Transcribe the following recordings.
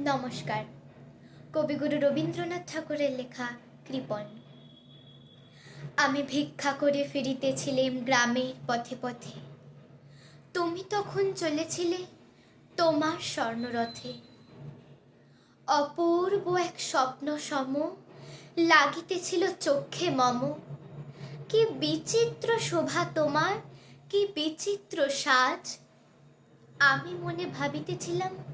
নমস্কার। কবিগুরু রবীন্দ্রনাথ ঠাকুরের লেখা কৃপন। আমি ভিক্ষা করে ফিরিতেছিলাম গ্রামের পথে পথে। তুমি তখন চলেছিলে তোমার স্বর্ণরথে। অপূর্ব এক স্বপ্ন সম লাগিতেছিল চক্ষে মম। কি বিচিত্র শোভা তোমার, কি বিচিত্র সাজ। আমি মনে ভাবিতেছিলাম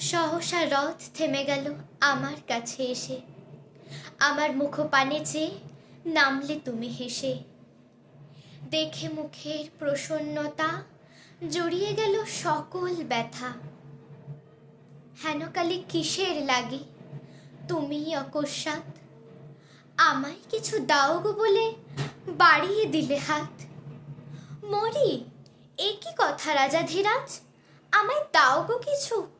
সহসা রথ থেমে গেল আমার কাছে এসে। আমার মুখ পানে চেয়ে নামলে তুমি হেসে। দেখে মুখের প্রসন্নতা জড়িয়ে গেল সকল ব্যথা। হেনকালে কিসের লাগি? তুমি অকস্মাৎ আমায় কিছু দাও গো বলে বাড়িয়ে দিলে হাত। মরি, এ কি কথা রাজা ধীরাজ? আমায় দাও গো কিছু?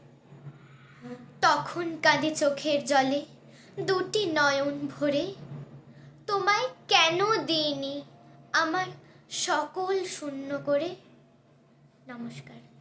তখন কাঁদে চোখের জলে, দুটি নয়ন ভরে। তোমায় কেন দিইনি আমার সকল শূন্য করে? নমস্কার।